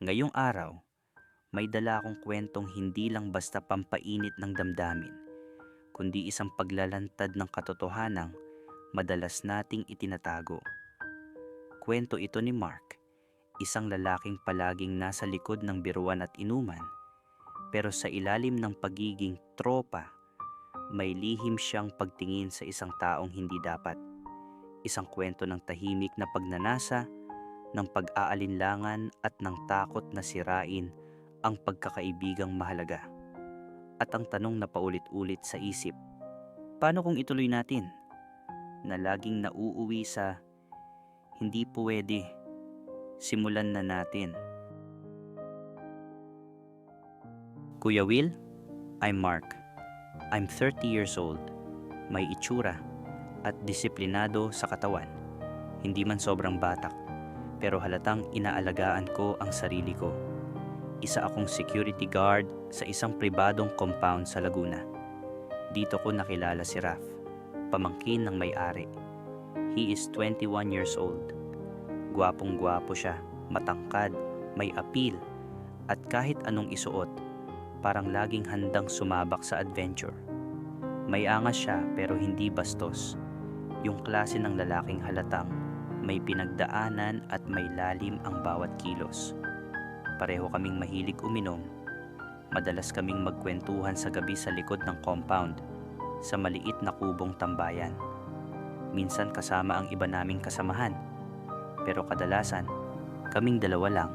Ngayong araw, may dala akong kwentong hindi lang basta pampainit ng damdamin, kundi isang paglalantad ng katotohanang madalas nating itinatago. Kwento ito ni Mark, isang lalaking palaging nasa likod ng biruan at inuman, pero sa ilalim ng pagiging tropa, may lihim siyang pagtingin sa isang taong hindi dapat. Isang kwento ng tahimik na pagnanasa, ng pag-aalinlangan at ng takot na sirain ang pagkakaibigang mahalaga. At ang tanong na paulit-ulit sa isip, paano kung ituloy natin? Na laging nauuwi sa hindi pwede. Simulan na natin. Kuya Will, I'm Mark. I'm 30 years old. May itsura at disiplinado sa katawan. Hindi man sobrang batak, pero halatang inaalagaan ko ang sarili ko. Isa akong security guard sa isang pribadong compound sa Laguna. Dito ko nakilala si Raf, pamangkin ng may-ari. He is 21 years old. Gwapong gwapo siya, matangkad, may appeal, at kahit anong isuot, parang laging handang sumabak sa adventure. May angas siya pero hindi bastos. Yung klase ng lalaking halatang may pinagdaanan at may lalim ang bawat kilos. Pareho kaming mahilig uminom. Madalas kaming magkwentuhan sa gabi sa likod ng compound sa maliit na kubong tambayan. Minsan kasama ang iba naming kasamahan. Pero kadalasan, kaming dalawa lang.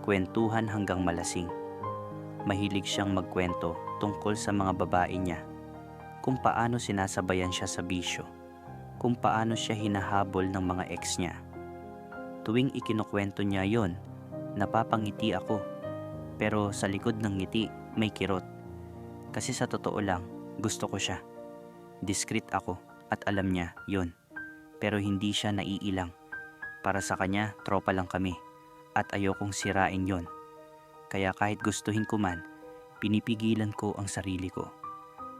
Kwentuhan hanggang malasing. Mahilig siyang magkwento tungkol sa mga babae niya. Kung paano sinasabayan siya sa bisyo. Kung paano siya hinahabol ng mga ex niya. Tuwing ikinukwento niya yon, napapangiti ako. Pero sa likod ng ngiti, may kirot. Kasi sa totoo lang, gusto ko siya. Discreet ako at alam niya yon. Pero hindi siya naiilang. Para sa kanya, tropa lang kami. At ayokong sirain yon. Kaya kahit gustuhin ko man, pinipigilan ko ang sarili ko.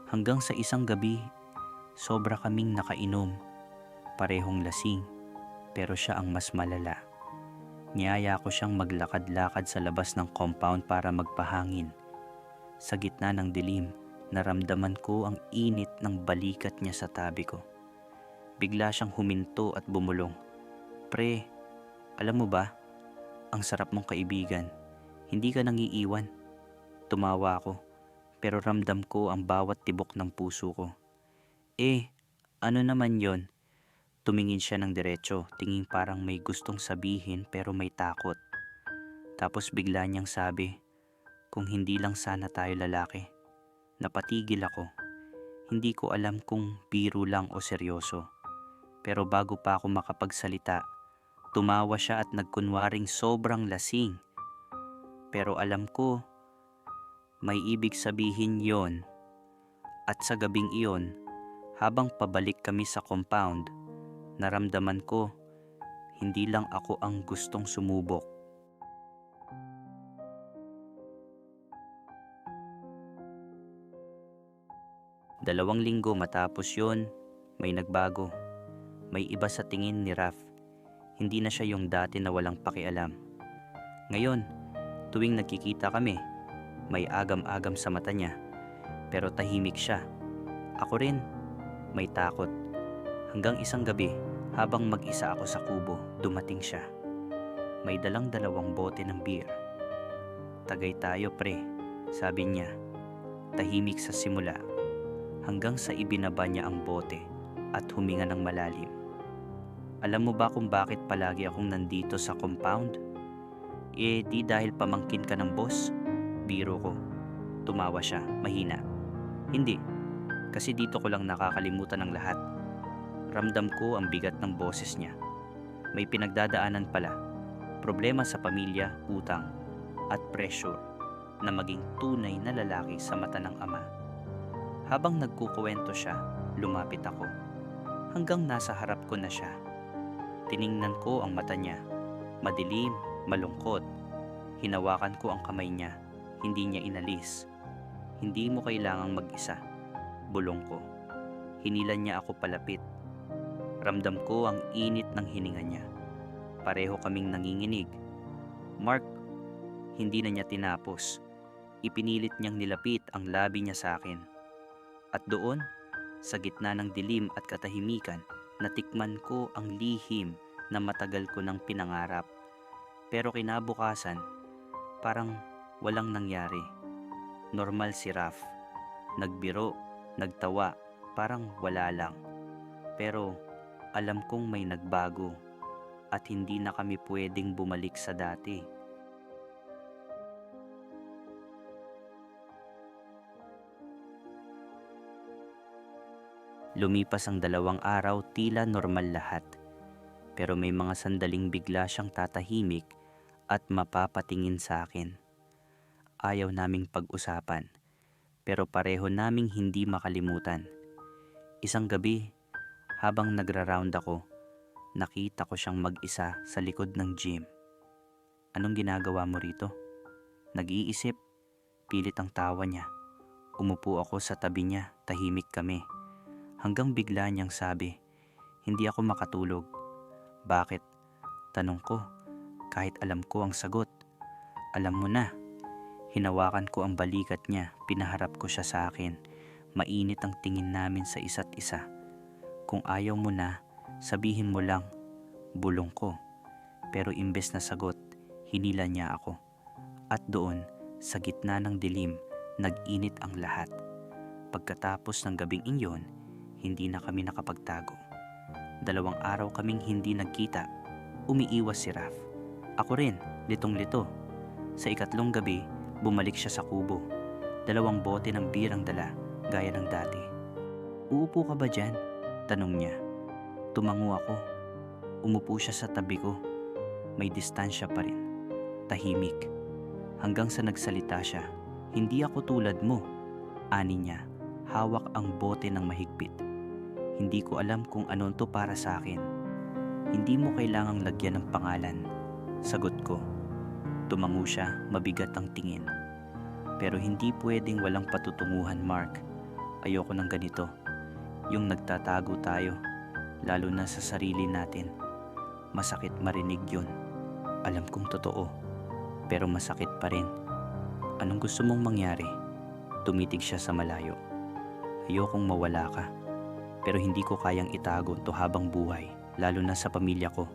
Hanggang sa isang gabi, sobra kaming nakainom. Parehong lasing, pero siya ang mas malala. Niyaya ko siyang maglakad-lakad sa labas ng compound para magpahangin. Sa gitna ng dilim, naramdaman ko ang init ng balikat niya sa tabi ko. Bigla siyang huminto at bumulong. Pre, alam mo ba, ang sarap mong kaibigan. Hindi ka nang iiwan. Tumawa ako, pero ramdam ko ang bawat tibok ng puso ko. Eh, ano naman yon? Tumingin siya ng diretso, tinging parang may gustong sabihin pero may takot. Tapos bigla niyang sabi, kung hindi lang sana tayo lalaki. Napatigil ako. Hindi ko alam kung biro lang o seryoso. Pero bago pa ako makapagsalita, tumawa siya at nagkunwaring sobrang lasing. Pero alam ko, may ibig sabihin yon. At sa gabing iyon, habang pabalik kami sa compound, naramdaman ko, hindi lang ako ang gustong sumubok. Dalawang linggo matapos yon, may nagbago. May iba sa tingin ni Raf. Hindi na siya yung dati na walang pakialam. Ngayon, tuwing nagkikita kami, may agam-agam sa mata niya. Pero tahimik siya. Ako rin, may takot. Hanggang isang gabi, habang mag-isa ako sa kubo, dumating siya. May dalang dalawang bote ng beer. Tagay tayo pre, sabi niya. Tahimik sa simula, hanggang sa ibinaba niya ang bote at huminga ng malalim. Alam mo ba kung bakit palagi akong nandito sa compound? Eh di dahil pamangkin ka ng boss? Biro ko. Tumawa siya, mahina. Hindi, kasi dito ko lang nakakalimutan ng lahat. Ramdam ko ang bigat ng boses niya. May pinagdadaanan pala. Problema sa pamilya, utang, at pressure na maging tunay na lalaki sa mata ng ama. Habang nagkukuwento siya, lumapit ako. Hanggang nasa harap ko na siya. Tiningnan ko ang mata niya. Madilim, malungkot. Hinawakan ko ang kamay niya. Hindi niya inalis. Hindi mo kailangang mag-isa. Bulong ko. Hinilan niya ako palapit. Ramdam ko ang init ng hininga niya. Pareho kaming nanginginig. Mark, Hindi na niya tinapos. Ipinilit niyang nilapit ang labi niya sa akin. At doon, sa gitna ng dilim at katahimikan, natikman ko ang lihim na matagal ko nang pinangarap. Pero kinabukasan, parang walang nangyari. Normal si Raf. Nagbiro, nagtawa, parang wala lang. Pero alam kong may nagbago at hindi na kami pwedeng bumalik sa dati. Lumipas ang dalawang araw tila normal lahat. Pero may mga sandaling bigla siyang tatahimik at mapapatingin sa akin. Ayaw naming pag-usapan, pero pareho naming hindi makalimutan. Isang gabi, habang nagra-round ako, nakita ko siyang mag-isa sa likod ng gym. Anong ginagawa mo rito? Nag-iisip, pilit ang tawa niya. Umupo ako sa tabi niya, tahimik kami. Hanggang bigla niyang sabi, hindi ako makatulog. Bakit? Tanong ko, kahit alam ko ang sagot. Alam mo na. Hinawakan ko ang balikat niya, pinaharap ko siya sa akin. Mainit ang tingin namin sa isa't isa. Kung ayaw mo na, sabihin mo lang, bulong ko. Pero imbes na sagot, hinila niya ako. At doon, sa gitna ng dilim, nag-init ang lahat. Pagkatapos ng gabing inyon, hindi na kami nakapagtago. Dalawang araw kaming hindi nagkita. Umiiwas si Raf. Ako rin, litong-lito. Sa ikatlong gabi, bumalik siya sa kubo. Dalawang bote ng birang dala, gaya ng dati. Uupo ka ba dyan? Tanong niya. Tumango ako. Umupo siya sa tabi ko. May distansya pa rin. Tahimik. Hanggang sa nagsalita siya. Hindi ako tulad mo. Ani niya. Hawak ang bote ng mahigpit. Hindi ko alam kung ano to para sa akin. Hindi mo kailangang lagyan ng pangalan. Sagot ko. Tumango siya, mabigat ang tingin. Pero hindi pwedeng walang patutunguhan, Mark. Ayoko ng ganito. Yung nagtatago tayo, lalo na sa sarili natin. Masakit marinig yun. Alam kong totoo, pero masakit pa rin. Anong gusto mong mangyari? Tumitig siya sa malayo. Ayokong mawala ka. Pero hindi ko kayang itago to habang buhay, lalo na sa pamilya ko.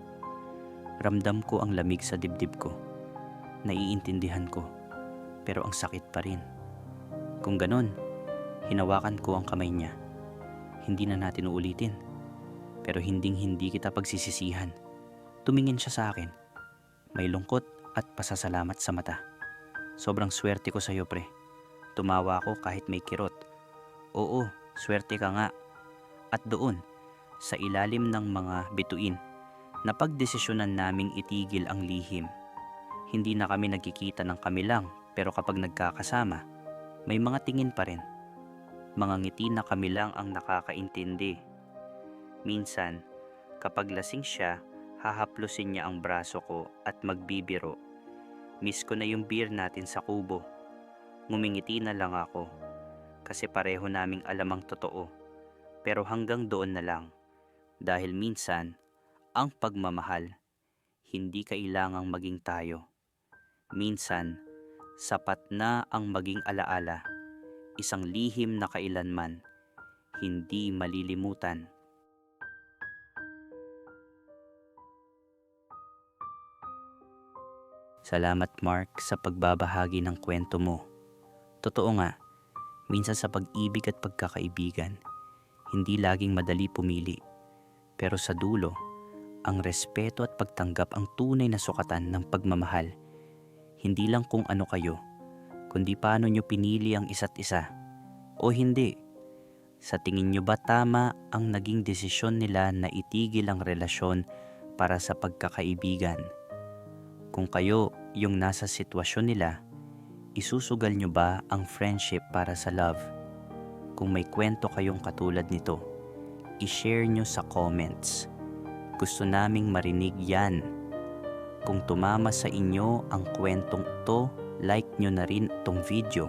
Ramdam ko ang lamig sa dibdib ko. Naiintindihan ko, pero ang sakit pa rin. Kung ganon, hinawakan ko ang kamay niya. Hindi na natin uulitin. Pero hinding hindi kita pagsisisihan. Tumingin siya sa akin. May lungkot at pasasalamat sa mata. Sobrang swerte ko sa iyo, pre. Tumawa ako kahit may kirot. Oo, swerte ka nga. At doon, sa ilalim ng mga bituin, napagdesisyonan naming itigil ang lihim. Hindi na kami nagkikita ng kami lang, pero kapag nagkakasama, may mga tingin pa rin. Mga ngiti na kami lang ang nakakaintindi. Minsan, kapag lasing siya, hahaplusin niya ang braso ko at magbibiro. Miss ko na yung beer natin sa kubo. Ngumingiti na lang ako kasi pareho naming alam ang totoo. Pero hanggang doon na lang. Dahil minsan, ang pagmamahal, hindi kailangang maging tayo. Minsan, sapat na ang maging alaala, isang lihim na kailanman, hindi malilimutan. Salamat Mark sa pagbabahagi ng kwento mo. Totoo nga, minsan sa pag-ibig at pagkakaibigan, hindi laging madali pumili. Pero sa dulo, ang respeto at pagtanggap ang tunay na sukatan ng pagmamahal. Hindi lang kung ano kayo, kundi paano nyo pinili ang isa't isa. O hindi. Sa tingin nyo ba tama ang naging desisyon nila na itigil ang relasyon para sa pagkakaibigan? Kung kayo yung nasa sitwasyon nila, isusugal nyo ba ang friendship para sa love? Kung may kwento kayong katulad nito, i-share nyo sa comments. Gusto naming marinig yan. Kung tumama sa inyo ang kwentong to, like nyo na rin tong video.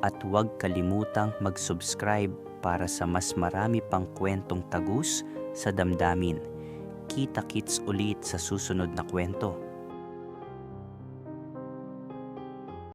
At huwag kalimutang mag-subscribe para sa mas marami pang kwentong tagus sa damdamin. Kita-kits ulit sa susunod na kwento.